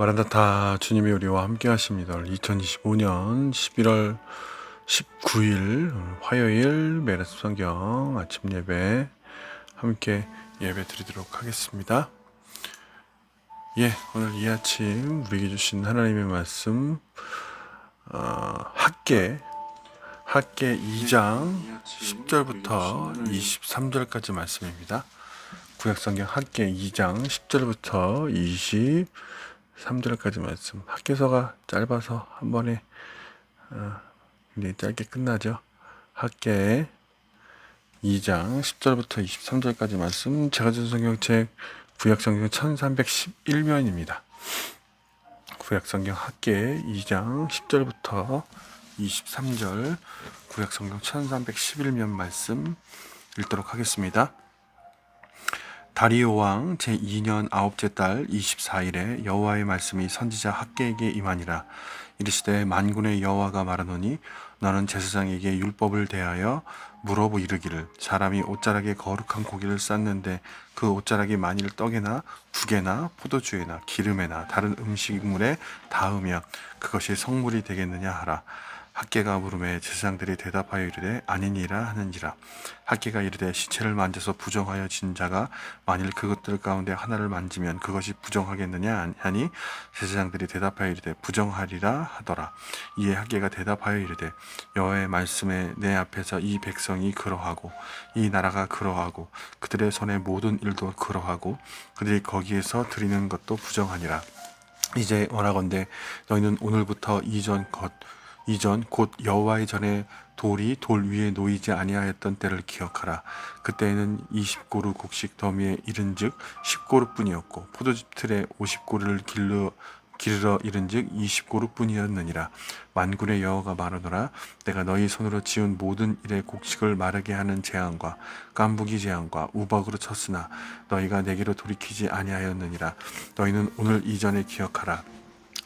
마란다타 주님이 우리와 함께 하십니다. 2025년 11월 19일 화요일 메르스 성경 아침 예배 함께 예배 드리도록 하겠습니다. 예, 오늘 이 아침 우리에게 주신 하나님의 말씀 어, 학계 학계 2장 10절부터 23절까지 말씀입니다. 구약성경 학계 2장 10절부터 23절까지 말씀. 학계서가 짧아서 한 번에 어, 짧게 끝나죠. 학계 2장 10절부터 23절까지 말씀. 제가 준 성경책 구약성경 1311면입니다. 구약성경 학계 2장 10절부터 23절 구약성경 1311면 말씀 읽도록 하겠습니다. 다리오 왕 제2년 아홉째 달 24일에 여호와의 말씀이 선지자 학계에게 임하니라. 이르시되 만군의 여호와가 말하노니 너는 제사장에게 율법을 대하여 물어보 이르기를. 사람이 옷자락에 거룩한 고기를 쌌는데 그 옷자락이 만일 떡에나 국에나 포도주에나 기름에나 다른 음식물에 닿으면 그것이 성물이 되겠느냐 하라 학계가 물음에 제사장들이 대답하여 이르되 아니니라 하는지라. 학계가 이르되 시체를 만져서 부정하여 진 자가 만일 그것들 가운데 하나를 만지면 그것이 부정하겠느냐? 하니 제사장들이 대답하여 이르되 부정하리라 하더라. 이에 학계가 대답하여 이르되 여호와의 말씀에 내 앞에서 이 백성이 그러하고 이 나라가 그러하고 그들의 손의 모든 일도 그러하고 그들이 거기에서 드리는 것도 부정하니라. 이제 원하건대 너희는 오늘부터 이전 것 이전 곧 여호와의 전에 돌이 돌 위에 놓이지 아니하였던 때를 기억하라. 그때에는 20고루 곡식 더미에 이른즉 10고루뿐이었고 포도즙 틀에 50고루를 길러 기르러 이른즉 20고루뿐이었느니라. 만군의 여호가 말하노라. 내가 너희 손으로 지은 모든 일의 곡식을 마르게 하는 재앙과 깐부기 재앙과 우박으로 쳤으나 너희가 내게로 돌이키지 아니하였느니라. 너희는 오늘 이전에 기억하라.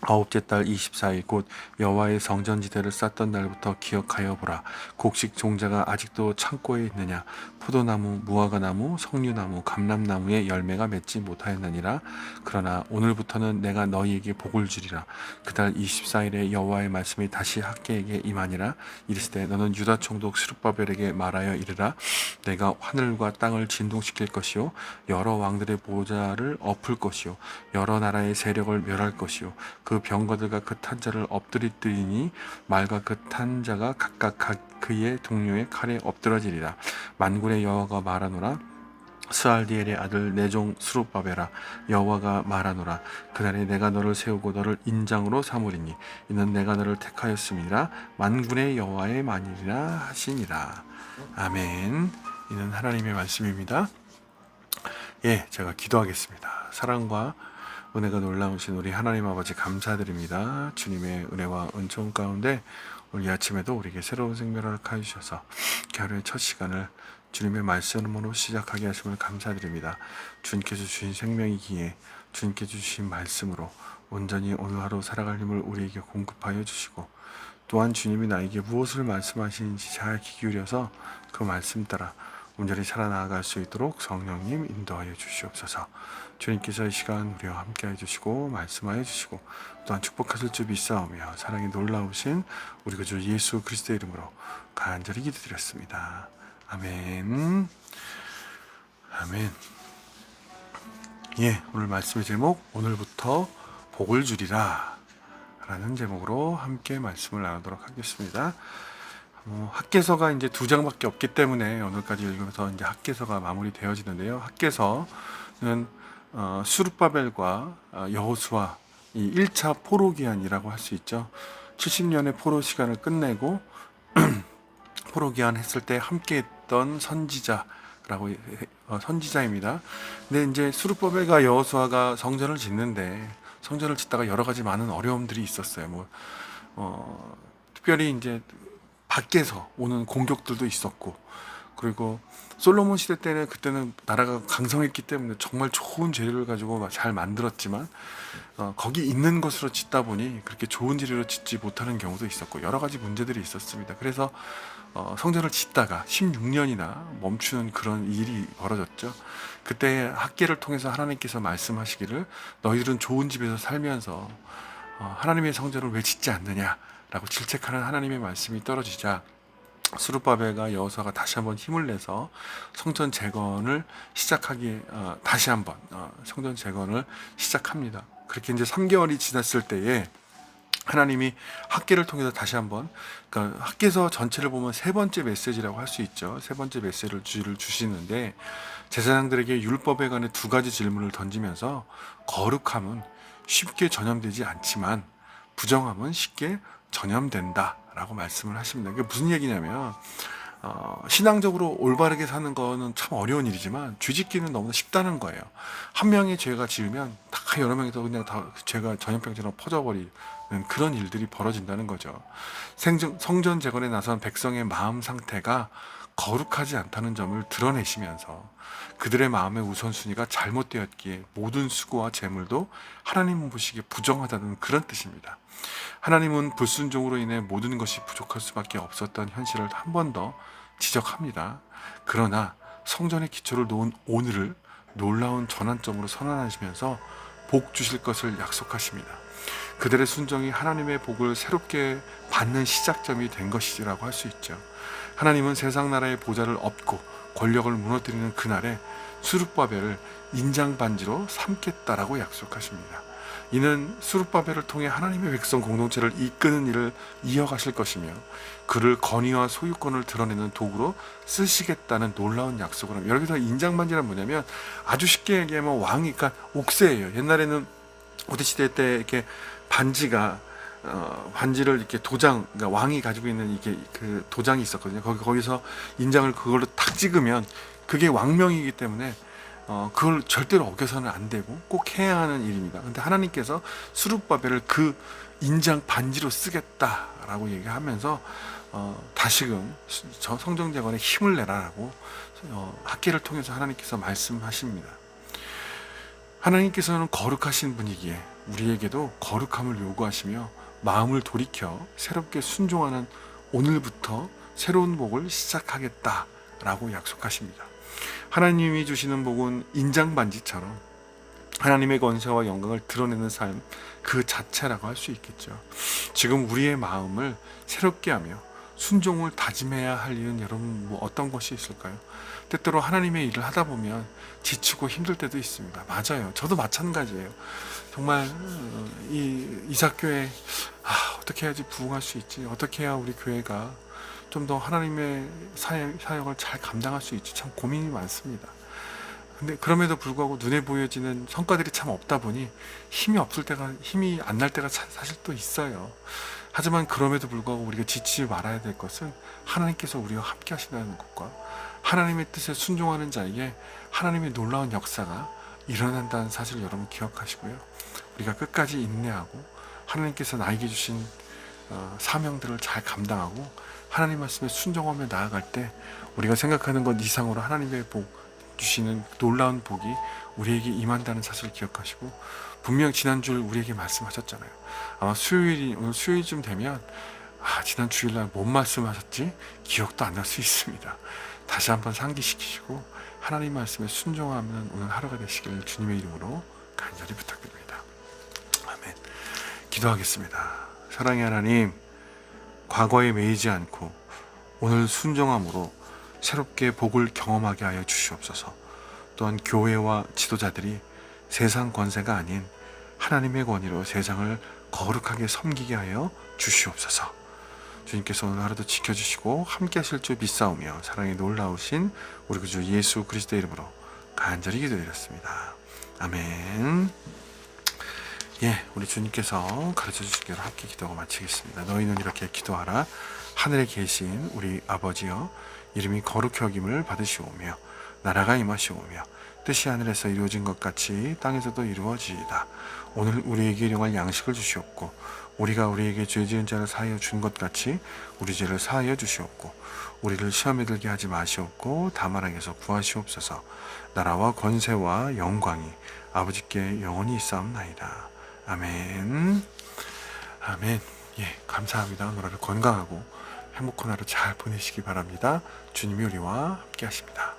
아홉째 달 24일 곧 여호와의 성전지대를 쌓던 날부터 기억하여 보라. 곡식 종자가 아직도 창고에 있느냐? 포도나무, 무화과나무, 석류나무, 감람나무의 열매가 맺지 못하였느니라. 그러나 오늘부터는 내가 너희에게 복을 주리라. 그달 24일에 여호와의 말씀이 다시 학계에게 임하니라. 이르시되 너는 유다 총독 스룹바벨에게 말하여 이르라. 내가 하늘과 땅을 진동시킬 것이요 여러 왕들의 보좌를 엎을 것이요 여러 나라의 세력을 멸할 것이요 그 병거들과 그 탄자를 엎드리뜨리니 말과 그 탄자가 각각 각 그의 동료의 칼에 엎드러지리라. 만군의 여호와가 말하노라. 스알디엘의 아들 내종 수룹바베라. 여호와가 말하노라. 그날에 내가 너를 세우고 너를 인장으로 삼으리니 이는 내가 너를 택하였음이라. 만군의 여호와의 만일이라 하시니라. 아멘. 이는 하나님의 말씀입니다. 예 제가 기도하겠습니다. 사랑과 은혜가 놀라우신 우리 하나님 아버지 감사드립니다. 주님의 은혜와 은총 가운데 오늘 이 아침에도 우리에게 새로운 생명을 허락하여 주셔서 하루의 첫 시간을 주님의 말씀으로 시작하게 하심을 감사드립니다. 주님께서 주신 생명이기에 주님께 주신 말씀으로 온전히 오늘 하루 살아갈 힘을 우리에게 공급하여 주시고 또한 주님이 나에게 무엇을 말씀하시는지 잘 귀 기울여서 그 말씀 따라 온전히 살아나갈 수 있도록 성령님 인도하여 주시옵소서. 주님께서 이 시간 우리와 함께 해 주시고 말씀하여 주시고 또한 축복하실 줄 믿사오며 사랑이 놀라우신 우리 구주 예수 그리스도의 이름으로 간절히 기도드렸습니다. 아멘. 아멘. 예, 오늘 말씀의 제목 오늘부터 복을 주리라 라는 제목으로 함께 말씀을 나누도록 하겠습니다. 어, 학계서가 이제 두 장밖에 없기 때문에 오늘까지 읽으면서 이제 학계서가 마무리되어지는데요. 학계서는 어, 수르바벨과 어, 여호수아 이 1차 포로 기한이라고 할 수 있죠. 70년의 포로 시간을 끝내고 포로 기한 했을 때 함께 했던 선지자라고 해- 어, 선지자입니다. 근데 이제 수르바벨과 여호수아가 성전을 짓는데 성전을 짓다가 여러 가지 많은 어려움들이 있었어요. 뭐 어, 특별히 이제 밖에서 오는 공격들도 있었고 그리고 솔로몬 시대 때는 그때는 나라가 강성했기 때문에 정말 좋은 재료를 가지고 잘 만들었지만 어, 거기 있는 것으로 짓다 보니 그렇게 좋은 재료로 짓지 못하는 경우도 있었고 여러 가지 문제들이 있었습니다. 그래서 어, 성전을 짓다가 16년이나 멈추는 그런 일이 벌어졌죠. 그때 학계를 통해서 하나님께서 말씀하시기를 너희들은 좋은 집에서 살면서 어, 하나님의 성전을 왜 짓지 않느냐라고 질책하는 하나님의 말씀이 떨어지자 수르바벨과 여호사가 다시 한번 힘을 내서 성전 재건을 시작하기 어, 다시 한번 어, 성전 재건을 시작합니다. 그렇게 이제 3개월이 지났을 때에 하나님이 학계를 통해서 다시 한번 그러니까 학계서 전체를 보면 세 번째 메시지라고 할 수 있죠. 세 번째 메시지를 주시는데 제사장들에게 율법에 관해 두 가지 질문을 던지면서 거룩함은 쉽게 전염되지 않지만 부정함은 쉽게 전염된다라고 말씀을 하십니다. 이게 무슨 얘기냐면 어, 신앙적으로 올바르게 사는 거는 참 어려운 일이지만 죄짓기는 너무나 쉽다는 거예요. 한 명의 죄가 지으면 다 여러 명이서 그냥 다 죄가 전염병처럼 퍼져버리는 그런 일들이 벌어진다는 거죠. 생전, 성전 재건에 나선 백성의 마음 상태가 거룩하지 않다는 점을 드러내시면서 그들의 마음의 우선순위가 잘못되었기에 모든 수고와 재물도 하나님 보시기에 부정하다는 그런 뜻입니다. 하나님은 불순종으로 인해 모든 것이 부족할 수밖에 없었던 현실을 한 번 더 지적합니다. 그러나 성전의 기초를 놓은 오늘을 놀라운 전환점으로 선언하시면서 복 주실 것을 약속하십니다. 그들의 순종이 하나님의 복을 새롭게 받는 시작점이 된 것이라고 할 수 있죠. 하나님은 세상 나라의 보좌를 얻고 권력을 무너뜨리는 그날에 수르바벨을 인장 반지로 삼겠다라고 약속하십니다. 이는 수르바벨을 통해 하나님의 백성 공동체를 이끄는 일을 이어가실 것이며 그를 건의와 소유권을 드러내는 도구로 쓰시겠다는 놀라운 약속을 합니다. 여기서 인장 반지란 뭐냐면 아주 쉽게 얘기하면 왕이 그러니까 옥새예요. 옛날에는 고대 시대 때 이렇게 반지가 어, 반지를 이렇게 도장, 그러니까 왕이 가지고 있는 이게 그 도장이 있었거든요. 거기 거기서 인장을 그걸로 탁 찍으면 그게 왕명이기 때문에 어, 그걸 절대로 어겨서는 안 되고 꼭 해야 하는 일입니다. 근데 하나님께서 수룹바벨을 그 인장 반지로 쓰겠다라고 얘기하면서 어, 다시금 저 성정재건에 힘을 내라라고 어, 학계를 통해서 하나님께서 말씀하십니다. 하나님께서는 거룩하신 분이기에 우리에게도 거룩함을 요구하시며 마음을 돌이켜 새롭게 순종하는 오늘부터 새로운 복을 시작하겠다라고 약속하십니다. 하나님이 주시는 복은 인장반지처럼 하나님의 권세와 영광을 드러내는 삶 그 자체라고 할 수 있겠죠. 지금 우리의 마음을 새롭게 하며 순종을 다짐해야 할 일은 여러분 뭐 어떤 것이 있을까요? 때때로 하나님의 일을 하다 보면 지치고 힘들 때도 있습니다. 맞아요. 저도 마찬가지예요. 정말 어, 이 이사교회 아, 어떻게 해야지 부흥할 수 있지? 어떻게 해야 우리 교회가 좀 더 하나님의 사역, 사역 을 잘 감당할 수 있지? 참 고민이 많습니다. 근데 그럼에도 불구하고 눈에 보여지는 성과들이 참 없다 보니 힘이 없을 때가 힘이 안 날 때가 사- 사실 또 있어요. 하지만 그럼에도 불구하고 우리가 지치지 말아야 될 것은 하나님께서 우리와 함께 하신다는 것과 하나님의 뜻에 순종하는 자에게 하나님의 놀라운 역사가 일어난다는 사실 여러분 기억하시고요. 우리가 끝까지 인내하고 하나님께서 나에게 주신 어, 사명들을 잘 감당하고 하나님 말씀에 순종하며 나아갈 때 우리가 생각하는 것 이상으로 하나님의 복 주시는 놀라운 복이 우리에게 임한다는 사실을 기억하시고 분명 지난주를 우리에게 말씀하셨잖아요. 아마 수요일이 오늘 수요일쯤 되면 아 지난 주일날 뭔 말씀하셨지 기억도 안 날 수 있습니다. 다시 한번 상기시키시고 하나님 말씀에 순종하면 오늘 하루가 되시기를 주님의 이름으로 간절히 부탁드립니다. 기도하겠습니다. 사랑의 하나님, 과거에 매이지 않고 오늘 순종함으로 새롭게 복을 경험하게 하여 주시옵소서. 또한 교회와 지도자들이 세상 권세가 아닌 하나님의 권위로 세상을 거룩하게 섬기게 하여 주시옵소서. 주님께서 오늘 하루도 지켜주시고 함께 하실 줄 믿사오며 사랑이 놀라우신 우리 구주 예수 그리스도의 이름으로 간절히 기도드렸습니다. 아멘. 예, 우리 주님께서 가르쳐 주신 대로 함께 기도하고 마치겠습니다. 너희는 이렇게 기도하라. 하늘에 계신 우리 아버지여 이름이 거룩히 여김을 받으시오며 나라가 임하시오며 뜻이 하늘에서 이루어진 것 같이 땅에서도 이루어지이다. 오늘 우리에게 일용할 양식을 주시옵고 우리가 우리에게 죄 지은 자를 사하여 준 것 같이 우리 죄를 사하여 주시옵고 우리를 시험에 들게 하지 마시옵고 다만하게서 구하시옵소서 나라와 권세와 영광이 아버지께 영원히 있사옵나이다 아멘. 아멘. 예 감사합니다. 오늘 건강하고 행복한 하루 잘 보내시기 바랍니다. 주님이 우리와 함께 하십니다.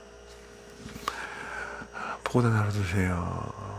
보고된 하루 되세요